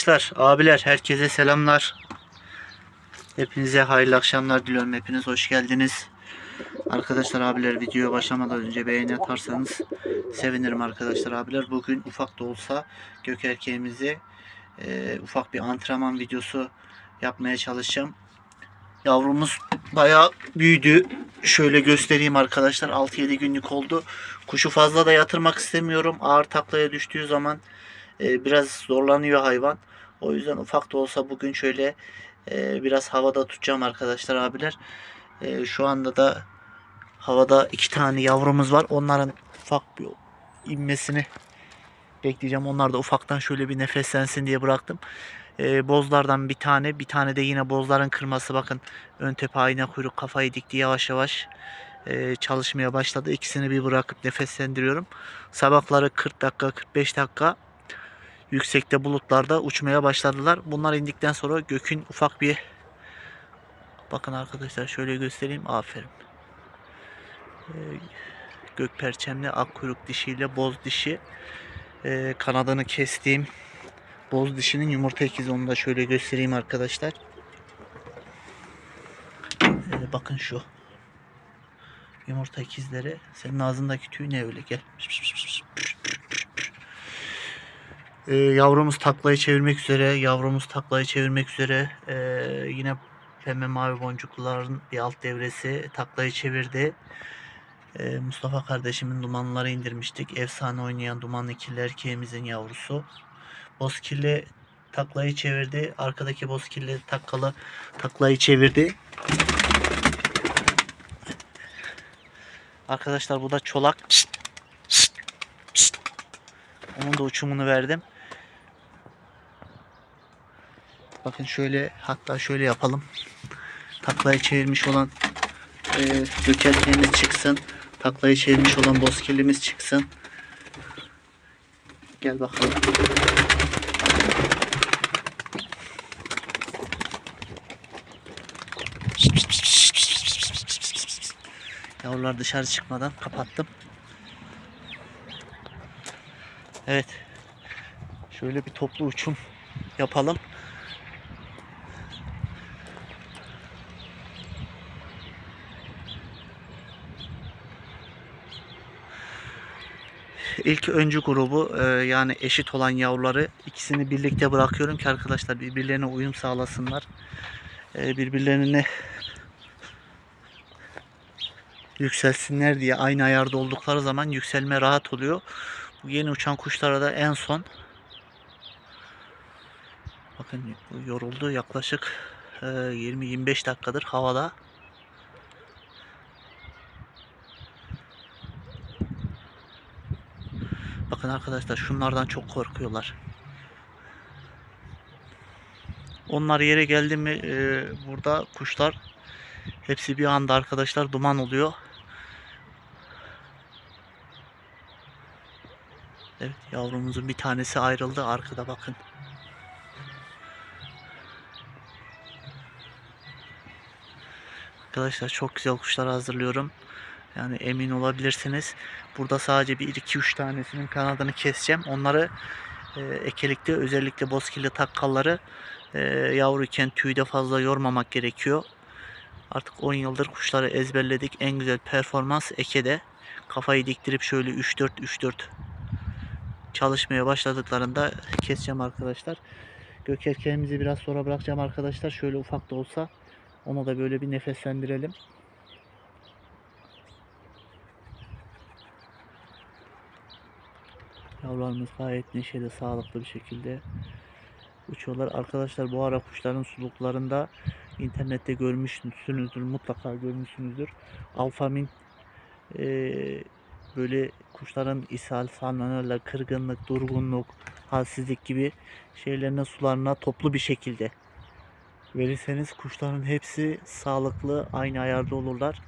Arkadaşlar, abiler herkese selamlar. Hepinize hayırlı akşamlar diliyorum. Hepiniz hoş geldiniz. Arkadaşlar abiler videoya başlamadan önce beğeni atarsanız sevinirim arkadaşlar abiler. Bugün ufak da olsa gök erkeğimizi e, ufak bir antrenman videosu yapmaya çalışacağım. Yavrumuz bayağı büyüdü. Şöyle göstereyim arkadaşlar. 6-7 günlük oldu. Kuşu fazla da yatırmak istemiyorum. Ağır taklaya düştüğü zaman e, biraz zorlanıyor hayvan. O yüzden ufak da olsa bugün şöyle e, biraz havada tutacağım arkadaşlar abiler. E, şu anda da havada iki tane yavrumuz var. Onların ufak bir inmesini bekleyeceğim. Onlar da ufaktan şöyle bir nefeslensin diye bıraktım. Bozlardan bir tane, bir tane de yine bozların kırması. Bakın ön tepe ayna kuyruk kafayı dikti yavaş yavaş e, çalışmaya başladı. İkisini bir bırakıp nefeslendiriyorum. Sabahları 40 dakika, 45 dakika yüksekte bulutlarda uçmaya başladılar. Bunlar indikten sonra gökün ufak bir bakın arkadaşlar şöyle göstereyim. Aferin. Ee, gök perçemli ak kuyruk dişiyle boz dişi Ee, kanadını kestiğim boz dişinin yumurta ikizi onu da şöyle göstereyim arkadaşlar. Ee, bakın şu yumurta ikizleri. Senin ağzındaki tüy ne öyle gel. Ee, yavrumuz taklayı çevirmek üzere. Yavrumuz taklayı çevirmek üzere. Ee, yine pembe mavi boncukluların bir alt devresi taklayı çevirdi. Ee, Mustafa kardeşimin dumanları indirmiştik. Efsane oynayan dumanlı kirli erkeğimizin yavrusu. Bozkirli taklayı çevirdi. Arkadaki bozkirli takkalı taklayı çevirdi. Arkadaşlar bu da çolak. Onun da uçumunu verdim. Bakın şöyle hatta şöyle yapalım. Taklayı çevirmiş olan e, gökerkeğimiz çıksın. Taklayı çevirmiş olan bozkirlimiz çıksın. Gel bakalım. Yavrular dışarı çıkmadan kapattım. Evet. Şöyle bir toplu uçum yapalım. İlk öncü grubu e, yani eşit olan yavruları ikisini birlikte bırakıyorum ki arkadaşlar birbirlerine uyum sağlasınlar. E, birbirlerini yükselsinler diye aynı ayarda oldukları zaman yükselme rahat oluyor. Yeni uçan kuşlara da en son bakın yoruldu yaklaşık e, 20-25 dakikadır havada. Bakın arkadaşlar şunlardan çok korkuyorlar. Onlar yere geldi mi e, burada kuşlar hepsi bir anda arkadaşlar duman oluyor. Evet yavrumuzun bir tanesi ayrıldı arkada bakın. Arkadaşlar çok güzel kuşlar hazırlıyorum. Yani emin olabilirsiniz. Burada sadece bir 2-3 tanesinin kanadını keseceğim. Onları e, ekelikte özellikle bozkirli takkalları e, yavruyken tüyde fazla yormamak gerekiyor. Artık 10 yıldır kuşları ezberledik. En güzel performans ekede. Kafayı diktirip şöyle 3-4-3-4 çalışmaya başladıklarında keseceğim arkadaşlar. Gök biraz sonra bırakacağım arkadaşlar. Şöyle ufak da olsa onu da böyle bir nefeslendirelim. Yavrularımız gayet neşeli, sağlıklı bir şekilde uçuyorlar. Arkadaşlar bu ara kuşların suluklarında internette görmüşsünüzdür, mutlaka görmüşsünüzdür. Alfamin eee böyle kuşların ishal, salmonella, kırgınlık, durgunluk, halsizlik gibi şeylerine sularına toplu bir şekilde verirseniz kuşların hepsi sağlıklı, aynı ayarda olurlar.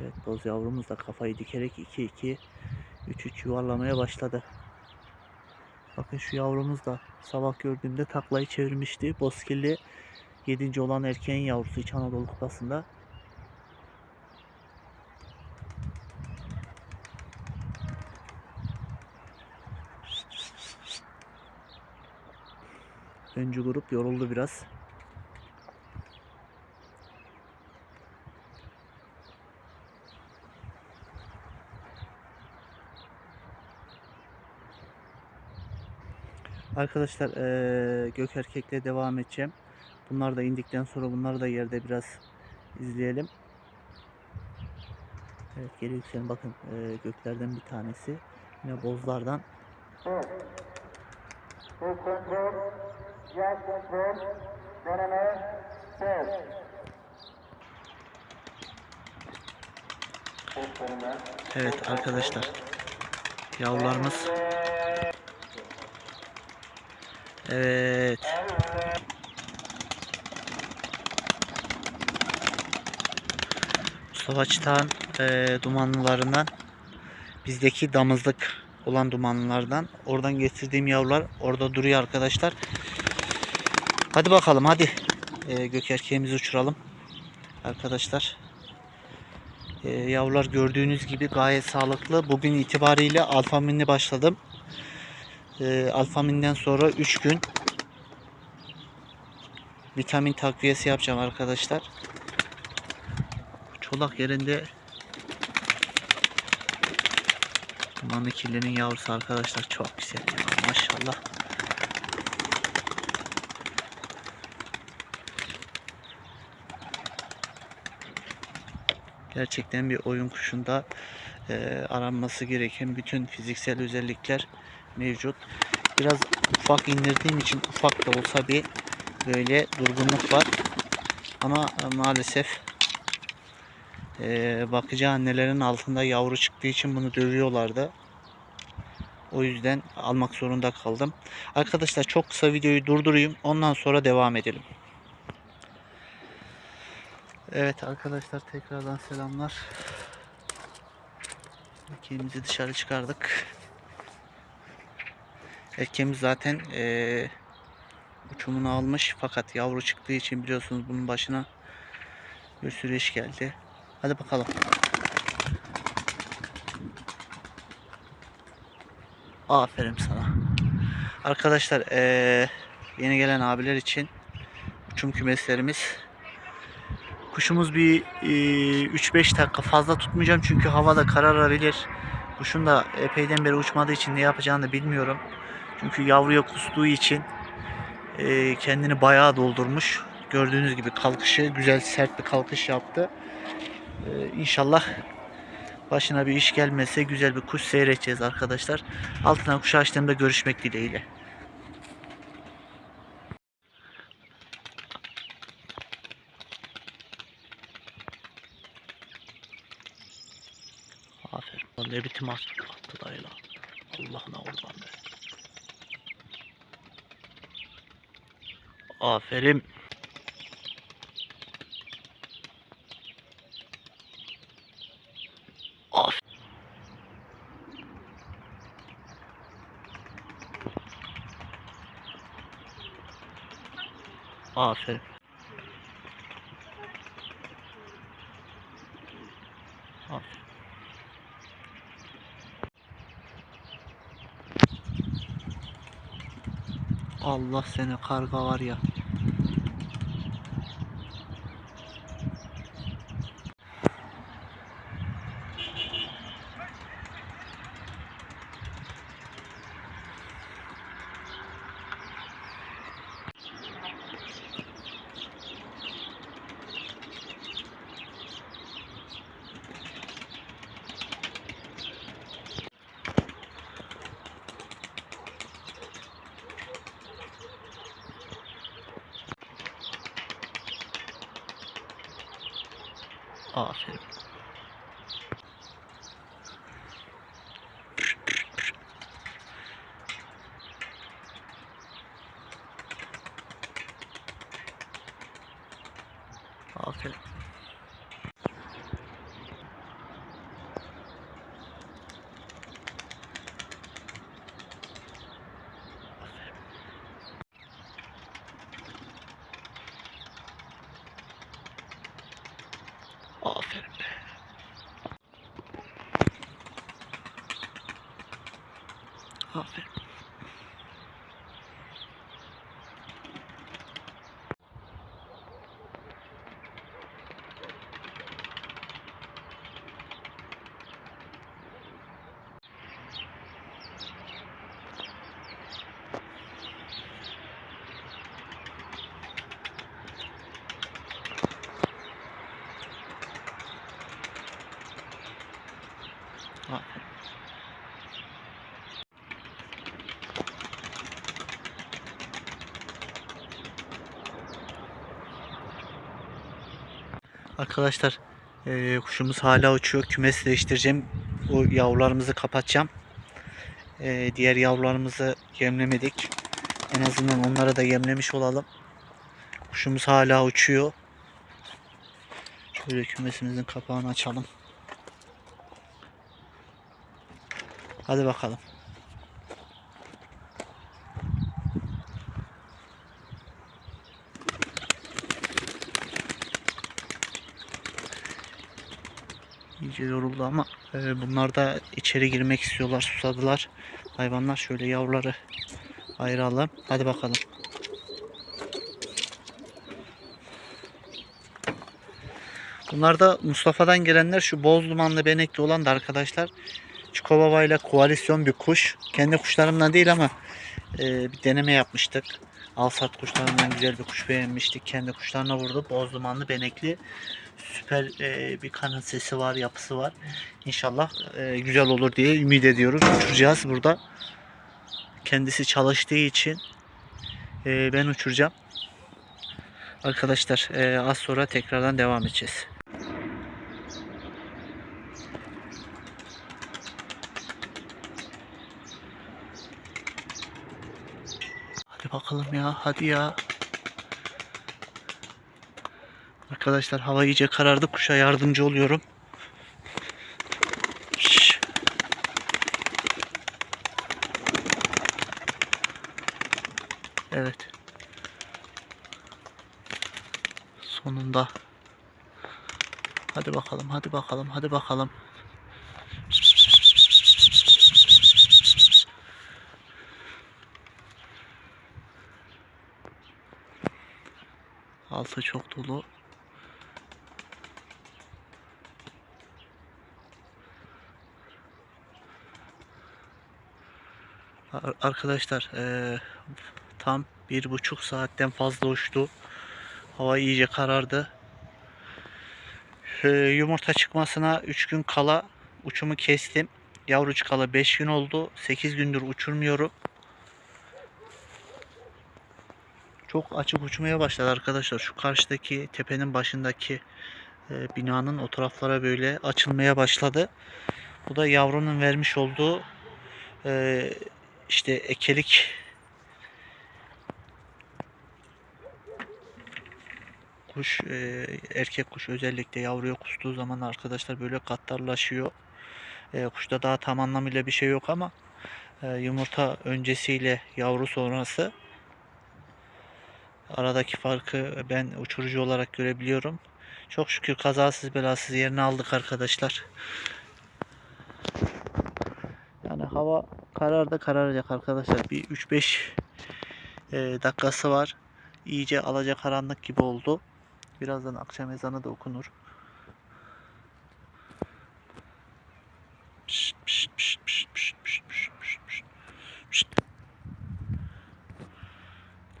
Evet boz yavrumuz da kafayı dikerek 2-2 3-3 yuvarlamaya başladı. Bakın şu yavrumuz da sabah gördüğümde taklayı çevirmişti. Bozkirli 7. olan erkeğin yavrusu İç Anadolu Kupası'nda. Öncü grup yoruldu biraz. Arkadaşlar eee gök erkekle devam edeceğim. Bunlar da indikten sonra bunları da yerde biraz izleyelim. Evet geri yükselen bakın eee, göklerden bir tanesi. Yine bozlardan. Evet. Yer kontrol, deneme. Seslerine. Evet arkadaşlar. Yavrularımız. Evet. Mustafa Çıtağ'ın eee, dumanlılarından bizdeki damızlık olan dumanlılardan oradan getirdiğim yavrular orada duruyor arkadaşlar. Hadi bakalım hadi. Eee gök erkeğimizi uçuralım. Arkadaşlar. Ee, yavrular gördüğünüz gibi gayet sağlıklı. Bugün itibariyle alfaminli başladım. Ee, alfaminden sonra 3 gün vitamin takviyesi yapacağım arkadaşlar. Çolak yerinde Dumanlı yavrusu arkadaşlar çok güzel maşallah. Gerçekten bir oyun kuşunda e, aranması gereken bütün fiziksel özellikler mevcut. Biraz ufak indirdiğim için ufak da olsa bir böyle durgunluk var. Ama maalesef e, bakıcı annelerin altında yavru çıktığı için bunu dövüyorlardı. O yüzden almak zorunda kaldım. Arkadaşlar çok kısa videoyu durdurayım. Ondan sonra devam edelim. Evet arkadaşlar tekrardan selamlar. Erkeğimizi dışarı çıkardık. Erkeğimiz zaten eee, uçumunu almış fakat yavru çıktığı için biliyorsunuz bunun başına bir sürü iş geldi. Hadi bakalım. Aferin sana. Arkadaşlar eee, yeni gelen abiler için uçum kümeslerimiz Kuşumuz bir e, 3-5 dakika fazla tutmayacağım çünkü havada kararabilir. Kuşun da epeyden beri uçmadığı için ne yapacağını da bilmiyorum. Çünkü yavruya kustuğu için e, kendini bayağı doldurmuş. Gördüğünüz gibi kalkışı güzel sert bir kalkış yaptı. E, inşallah başına bir iş gelmese güzel bir kuş seyredeceğiz arkadaşlar. Altına kuş açtığımda görüşmek dileğiyle. Lan ne bitim attı dayı lan. Allah'ına kurban be. Aferin. Aferin. Allah seni karga var ya. Aferin. Aferin. Aferin be. Aferin. Arkadaşlar eee, kuşumuz hala uçuyor. Kümes değiştireceğim. O yavrularımızı kapatacağım. Eee, diğer yavrularımızı yemlemedik. En azından onları da yemlemiş olalım. Kuşumuz hala uçuyor. Şöyle kümesimizin kapağını açalım. Hadi bakalım. İyice yoruldu ama e, bunlar da içeri girmek istiyorlar, susadılar. Hayvanlar şöyle yavruları ayıralım. Hadi bakalım. Bunlar da Mustafa'dan gelenler şu boz dumanlı benekli olan da arkadaşlar. Çukovava ile koalisyon bir kuş. Kendi kuşlarımdan değil ama e, bir deneme yapmıştık. Alsat kuşlarından güzel bir kuş beğenmiştik. Kendi kuşlarına vurdu. Boz dumanlı benekli. Süper e, bir kanat sesi var, yapısı var. İnşallah e, güzel olur diye ümit ediyoruz. Uçuracağız burada. Kendisi çalıştığı için e, ben uçuracağım. Arkadaşlar e, az sonra tekrardan devam edeceğiz. Hadi bakalım ya, hadi ya. Arkadaşlar hava iyice karardı. Kuşa yardımcı oluyorum. Evet. Sonunda. Hadi bakalım, hadi bakalım, hadi bakalım. Altı çok dolu. Arkadaşlar eee, tam bir buçuk saatten fazla uçtu. Hava iyice karardı. Eee, yumurta çıkmasına 3 gün kala uçumu kestim. Yavru çıkalı 5 gün oldu. 8 gündür uçurmuyorum. Çok açık uçmaya başladı arkadaşlar. Şu karşıdaki tepenin başındaki e, binanın o taraflara böyle açılmaya başladı. Bu da yavrunun vermiş olduğu e, işte ekelik kuş e, erkek kuş özellikle yavruya kustuğu zaman arkadaşlar böyle katlarlaşıyor. E, kuşta daha tam anlamıyla bir şey yok ama e, yumurta öncesiyle yavru sonrası aradaki farkı ben uçurucu olarak görebiliyorum. Çok şükür kazasız belasız yerini aldık arkadaşlar. Yani hava karardı kararacak arkadaşlar. Bir 3-5 e, dakikası var. İyice alacakaranlık gibi oldu. Birazdan akşam ezanı da okunur.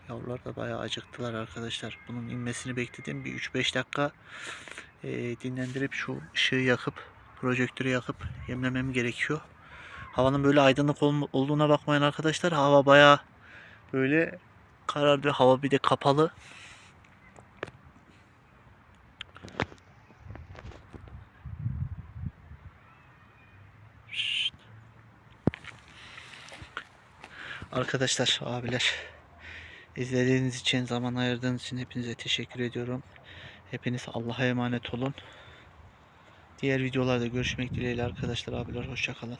Yavrular da bayağı acıktılar arkadaşlar. Bunun inmesini bekledim. Bir 3-5 dakika e, dinlendirip şu ışığı yakıp projektörü yakıp yemlemem gerekiyor. Havanın böyle aydınlık ol- olduğuna bakmayın arkadaşlar. Hava bayağı böyle karardı. Hava bir de kapalı. Şşt. Arkadaşlar, abiler izlediğiniz için, zaman ayırdığınız için hepinize teşekkür ediyorum. Hepiniz Allah'a emanet olun. Diğer videolarda görüşmek dileğiyle arkadaşlar, abiler hoşçakalın.